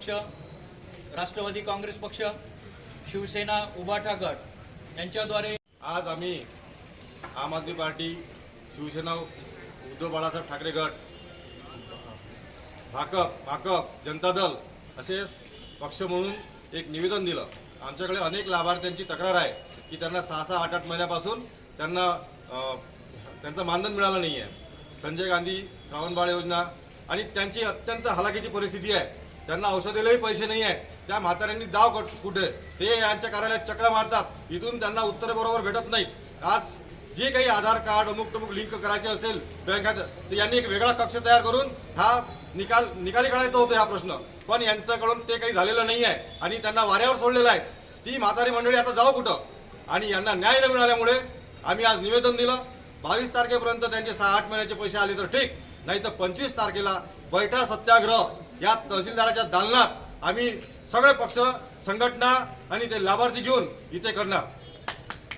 पक्ष राष्ट्रवादी काँग्रेस पक्ष शिवसेना उभाठा गट यांच्याद्वारे आज आम्ही आम आदमी पार्टी शिवसेना उद्धव बाळासाहेब ठाकरे गट भाकप भाकप जनता दल असे पक्ष म्हणून एक निवेदन दिलं. आमच्याकडे अनेक लाभार्थ्यांची तक्रार आहे की त्यांना सहा सहा आठ आठ महिन्यापासून त्यांना त्यांचं मानधन मिळालं नाही आहे संजय गांधी श्रावणबाळ योजना आणि त्यांची अत्यंत हलाखीची परिस्थिती आहे. त्यांना औषधेलाही पैसे नाही आहे त्या म्हाताऱ्यांनी जाव कुठे? ते यांच्या कार्यालयात चक्र मारतात. इथून त्यांना उत्तर बरोबर भेटत नाही आज जे काही आधार कार्ड अमुक टमुक लिंक करायचे असेल बँकात तर यांनी एक वेगळा कक्ष तयार करून हा निकाल निकाली काढायचा होता हा प्रश्न. पण यांच्याकडून ते काही झालेलं नाही आहे आणि त्यांना वाऱ्यावर सोडलेलं आहे. ती म्हातारी मंडळी आता जाऊ कुठं? आणि यांना न्याय न मिळाल्यामुळे आम्ही आज निवेदन दिलं. बावीस तारखेपर्यंत त्यांचे सहा आठ महिन्याचे पैसे आले तर ठीक. नाही तर पंचवीस तारखेला बैठा सत्याग्रह. या तहसीलदाराच्या दालनात आम्ही सगळे पक्ष संघटना आणि ते लाभार्थी घेऊन इथे करणार.